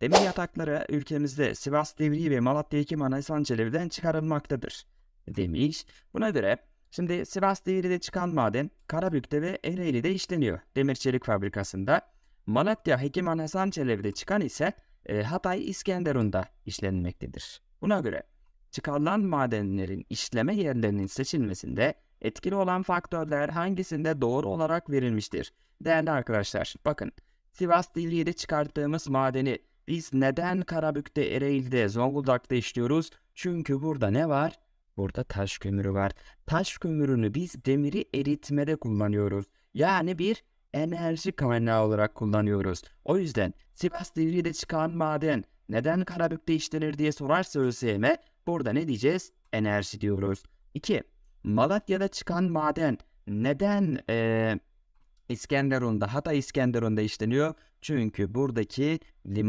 Demir yatakları ülkemizde Sivas Divriği ve Malatya Hekim Anayasan Çelebi'den çıkarılmaktadır demiş. Buna göre şimdi Sivas Divriği'de çıkan maden Karabük'te ve Ereğli'de işleniyor demir çelik fabrikasında. Malatya Hekim Anayasan Çelebi'de çıkan ise e, Hatay İskenderun'da işlenmektedir. Buna göre çıkarılan madenlerin işleme yerlerinin seçilmesinde etkili olan faktörler hangisinde doğru olarak verilmiştir? Değerli arkadaşlar bakın Sivas Divriği'de çıkarttığımız madeni biz neden Karabük'te, Ereğli'de, Zonguldak'ta işliyoruz? Çünkü burada ne var? Burada taş kömürü var. Taş kömürünü biz demiri eritmede kullanıyoruz. Yani bir enerji kaynağı olarak kullanıyoruz. O yüzden Sivas Divriği'de çıkan maden neden Karabük'te işlenir diye sorarsa ÖSYM burada ne diyeceğiz? Enerji diyoruz. 2. Malatya'da çıkan maden neden eee İskenderun'da, Hatay İskenderun'da işleniyor? Çünkü buradaki liman